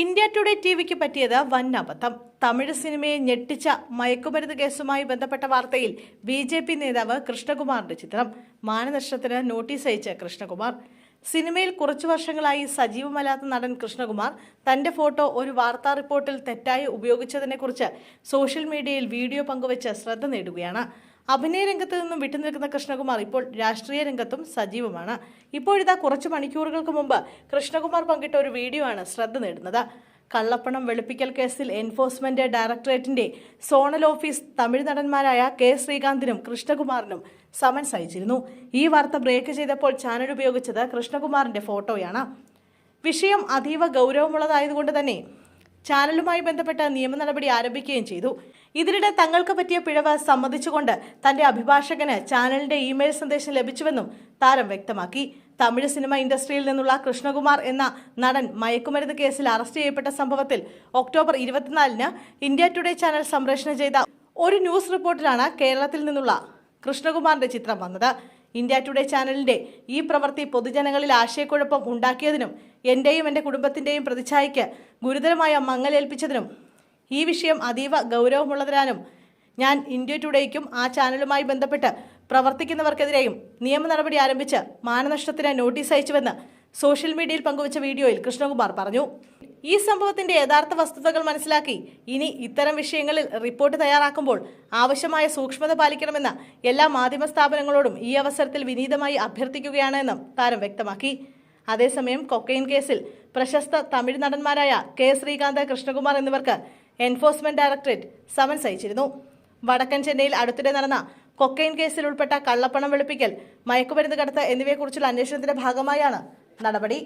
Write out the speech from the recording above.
India today T വിക്ക് പറ്റിയത് വൻ അബദ്ധം. തമിഴ് സിനിമയെ ഞെട്ടിച്ച മയക്കുമരുന്ന് കേസുമായി ബന്ധപ്പെട്ട വാർത്തയിൽ ബി ജെ പി നേതാവ് കൃഷ്ണകുമാറിന്റെ ചിത്രം. മാനനഷ്ടത്തിന് നോട്ടീസ് അയച്ച കൃഷ്ണകുമാർ. സിനിമയിൽ കുറച്ചു വർഷങ്ങളായി സജീവമല്ലാത്ത നടൻ കൃഷ്ണകുമാർ തന്റെ ഫോട്ടോ ഒരു വാർത്താ റിപ്പോർട്ടിൽ തെറ്റായി ഉപയോഗിച്ചതിനെക്കുറിച്ച് സോഷ്യൽ മീഡിയയിൽ വീഡിയോ പങ്കുവച്ച് ശ്രദ്ധ നേടുകയാണ്. അഭിനയ രംഗത്ത് നിന്നും വിട്ടുനിൽക്കുന്ന കൃഷ്ണകുമാർ ഇപ്പോൾ രാഷ്ട്രീയ രംഗത്തും സജീവമാണ്. ഇപ്പോഴിതാ കുറച്ച് മണിക്കൂറുകൾക്ക് മുമ്പ് കൃഷ്ണകുമാർ പങ്കിട്ട ഒരു വീഡിയോ ആണ് ശ്രദ്ധ നേടുന്നത്. കള്ളപ്പണം വെളുപ്പിക്കൽ കേസിൽ എൻഫോഴ്സ്മെന്റ് ഡയറക്ടറേറ്റിന്റെ സോണൽ ഓഫീസ് തമിഴ് നടന്മാരായ കെ ശ്രീകാന്തിനും കൃഷ്ണകുമാറിനും സമൻസ് അയച്ചിരുന്നു. ഈ വാർത്ത ബ്രേക്ക് ചെയ്തപ്പോൾ ചാനൽ ഉപയോഗിച്ചത് കൃഷ്ണകുമാറിന്റെ ഫോട്ടോയാണ്. വിഷയം അതീവ ഗൗരവമുള്ളതായതുകൊണ്ട് തന്നെ ചാനലുമായി ബന്ധപ്പെട്ട നിയമ നടപടി ആരംഭിക്കുകയും ചെയ്തു. ഇതിനിടെ തങ്ങൾക്ക് പറ്റിയ പിഴവ് സമ്മതിച്ചുകൊണ്ട് തന്റെ അഭിഭാഷകന് ചാനലിന്റെ ഇമെയിൽ സന്ദേശം ലഭിച്ചുവെന്നും താരം വ്യക്തമാക്കി. തമിഴ് സിനിമ ഇൻഡസ്ട്രിയിൽ നിന്നുള്ള കൃഷ്ണകുമാർ എന്ന നടൻ മയക്കുമരുന്ന് കേസിൽ അറസ്റ്റ് ചെയ്യപ്പെട്ട സംഭവത്തിൽ ഒക്ടോബർ ഇരുപത്തിനാലിന് ഇന്ത്യ ടുഡേ ചാനൽ സംപ്രേഷണം ചെയ്ത ഒരു ന്യൂസ് റിപ്പോർട്ടിലാണ് കേരളത്തിൽ നിന്നുള്ള കൃഷ്ണകുമാറിന്റെ ചിത്രം വന്നത്. ഇന്ത്യ ടുഡേ ചാനലിന്റെ ഈ പ്രവൃത്തി പൊതുജനങ്ങളിൽ ആശയക്കുഴപ്പം ഉണ്ടാക്കിയതിനും എന്റെയും എന്റെ കുടുംബത്തിന്റെയും പ്രതിച്ഛായയ്ക്ക് ഗുരുതരമായ മങ്ങലേൽപ്പിച്ചതിനും ഈ വിഷയം അതീവ ഗൗരവമുള്ളതിനാലും ഞാൻ ഇന്ത്യ ടുഡേയ്ക്കും ആ ചാനലുമായി ബന്ധപ്പെട്ട് പ്രവർത്തിക്കുന്നവർക്കെതിരെയും നിയമ നടപടി ആരംഭിച്ച് മാനനഷ്ടത്തിന് നോട്ടീസ് അയച്ചുവെന്ന് സോഷ്യൽ മീഡിയയിൽ പങ്കുവച്ച വീഡിയോയിൽ കൃഷ്ണകുമാർ പറഞ്ഞു. ഈ സംഭവത്തിന്റെ യഥാർത്ഥ വസ്തുതകൾ മനസ്സിലാക്കി ഇനി ഇത്തരം വിഷയങ്ങളിൽ റിപ്പോർട്ട് തയ്യാറാക്കുമ്പോൾ ആവശ്യമായ സൂക്ഷ്മത പാലിക്കണമെന്ന് എല്ലാ മാധ്യമ സ്ഥാപനങ്ങളോടും ഈ അവസരത്തിൽ വിനീതമായി അഭ്യർത്ഥിക്കുകയാണ് എന്നും താരം വ്യക്തമാക്കി. അതേസമയം കൊക്കൈൻ കേസിൽ പ്രശസ്ത തമിഴ് നടന്മാരായ കെ ശ്രീകാന്ത് കൃഷ്ണകുമാർ എന്നിവർക്ക് എൻഫോഴ്സ്മെന്റ് ഡയറക്ടറേറ്റ് സമൻസ് അയച്ചിരുന്നു. വടക്കൻ ചെന്നൈയിൽ അടുത്തിടെ നടന്ന കൊക്കൈൻ കേസിൽ ഉൾപ്പെട്ട കള്ളപ്പണം വെളുപ്പിക്കൽ മയക്കുമരുന്ന് കടത്ത് എന്നിവയെക്കുറിച്ചുള്ള അന്വേഷണത്തിന്റെ ഭാഗമായാണ് നടപടി.